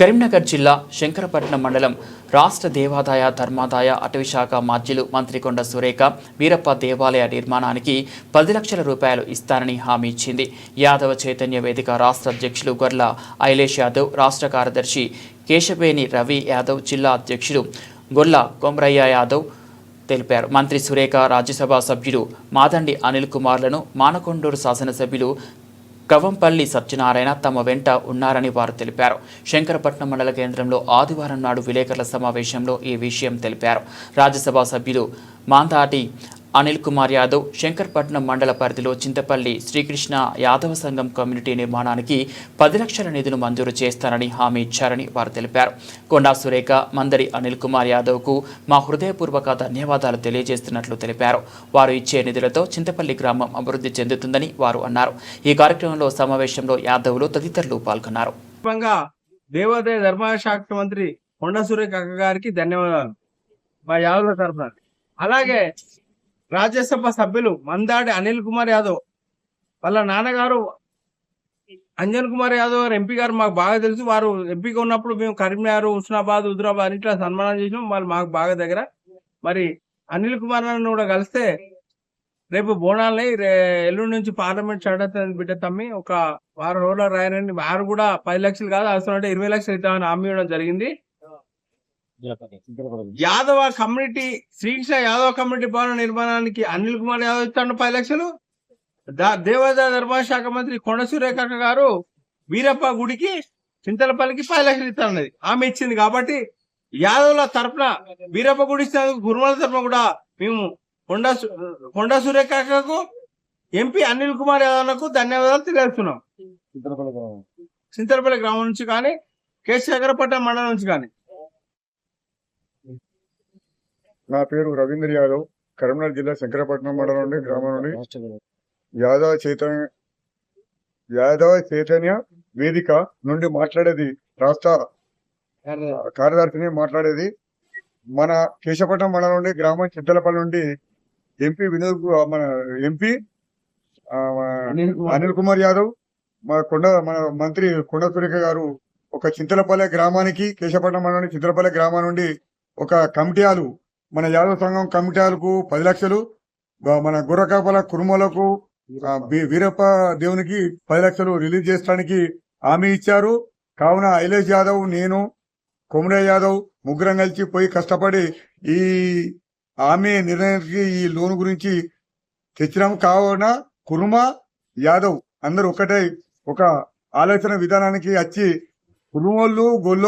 కరీంనగర్ జిల్లా శంకరపట్నం మండలం రాష్ట్ర దేవాదాయ ధర్మాదాయ అటవీశాఖ మాధ్యులు మంత్రి కొండ సురేఖ వీరప్ప దేవాలయ నిర్మాణానికి పది లక్షల రూపాయలు ఇస్తానని హామీ ఇచ్చింది. యాదవ చైతన్య వేదిక రాష్ట్ర అధ్యక్షులు గొర్ల ఐలేష్ యాదవ్ రాష్ట్ర కార్యదర్శి కేశవేణి రవి యాదవ్ జిల్లా అధ్యక్షుడు గొల్ల కొమరయ్య యాదవ్ తెలిపారు. మంత్రి సురేఖ రాజ్యసభ సభ్యుడు మాదండి అనిల్ కుమార్లను మానకొండూరు శాసనసభ్యులు గవంపల్లి సత్యనారాయణ తమ వెంట ఉన్నారని వారు తెలిపారు. శంకరపట్నం మండల కేంద్రంలో ఆదివారం నాడు విలేకరుల సమావేశంలో ఈ విషయం తెలిపారు. రాజ్యసభ సభ్యులు మాందాటి అనిల్ కుమార్ యాదవ్ శంకర్పట్నం మండల పరిధిలో చింతపల్లి శ్రీకృష్ణ యాదవ సంఘం కమ్యూనిటీ నిర్మాణానికి పది లక్షల నిధులు మంజూరు చేస్తానని హామీ ఇచ్చారని వారు తెలిపారు. కొండా సురేఖ మందరి అనిల్ కుమార్ యాదవ్కు మా హృదయపూర్వక ధన్యవాదాలు తెలియజేస్తున్నట్లు తెలిపారు. వారు ఇచ్చే నిధులతో చింతపల్లి గ్రామం అభివృద్ధి చెందుతుందని వారు అన్నారు. ఈ కార్యక్రమంలో సమావేశంలో యాదవ్లు తదితరులు పాల్గొన్నారు. దేవాదాయ శాఖ మంత్రి కొండ సురేఖ గారికి ధన్యవాదాలు. మా యాదవుల తరఫున. అలాగే రాజ్యసభ సభ్యులు మందాడి అనిల్ కుమార్ యాదవ్. వాళ్ళ నాన్నగారు అంజన్ కుమార్ యాదవ్ గారు ఎంపీ గారు మాకు బాగా తెలుసు. వారు ఎంపీగా ఉన్నప్పుడు మేము కరీంనగర్ హుస్నాబాద్ హుదరాబాద్ ఇట్లా సన్మానం చేసినాం. వాళ్ళు మాకు బాగా దగ్గర. మరి అనిల్ కుమార్ నన్ను కూడా కలిస్తే రేపు బోనాలని రే ఎల్లుండి నుంచి పార్లమెంట్ స్టార్ట్ బిడ్డ తమ్మి ఒక వారం రోజుల రాయనని వారు కూడా పది లక్షలు కాదు అవసరం అంటే ఇరవై లక్షలు ఇద్దామని హామీ ఇవ్వడం జరిగింది. యాదవ కమ్యూనిటీ శ్రీకృష్ణ యాదవ కమ్యూనిటీ భవన నిర్మాణానికి అనిల్ కుమార్ యాదవ్ ఇస్తాడు పది లక్షలు. దేవాదాయ ధర్మాదాయ శాఖ మంత్రి కొండ సురేఖ గారు వీరప్ప గుడికి చింతలపల్లికి పది లక్షలు ఇస్తానన్నది. ఆమె ఇచ్చింది కాబట్టి యాదవుల తరపున వీరప్ప గుడి ఇచ్చినందుకు గురుమల తరపున కూడా మేము కొండ కొండ సురేఖకు ఎంపీ అనిల్ కుమార్ యాదవ్లకు ధన్యవాదాలు తెలియజేస్తున్నాం. చింతలపల్లి గ్రామం నుంచి కానీ కేశేఖరపట్నం మండలం నుంచి కానీ. నా పేరు రవీంద్ర యాదవ్. కరీంనగర్ జిల్లా శంకరపట్నం మండలం నుండి గ్రామం నుండి యాదవ చైతన్య యాదవ చైతన్య వేదిక నుండి మాట్లాడేది రాష్ట్ర కార్యదర్శిని మాట్లాడేది మన కేశపట్నం మండలం నుండి గ్రామం చింతలపల్లి నుండి ఎంపీ వినోద్ మన ఎంపీ మన అనిల్ కుమార్. యాదవ్ మా కొండ మన మంత్రి కొండ సురేఖ గారు ఒక చింతలపల్లె గ్రామానికి కేశపట్నం మండలం చింతలపల్లె గ్రామం నుండి ఒక కమిటీలు మన యాదవ సంఘం కమిటీలకు పది లక్షలు మన గుర్రకాపల కురుమలకు వీరప్ప. దేవునికి పది లక్షలు రిలీజ్ చేయడానికి హామీ ఇచ్చారు. కావున ఐలేష్ యాదవ్ నేను కొమరే యాదవ్ ముగ్గురం కలిసి పోయి కష్టపడి ఈ హామీ నిర్ణయానికి ఈ లోన్ గురించి తెచ్చినాం. కావున కురుమ యాదవ్ అందరూ ఒకటే ఒక ఆలోచన విధానానికి వచ్చి కురుమోళ్ళు గొల్లో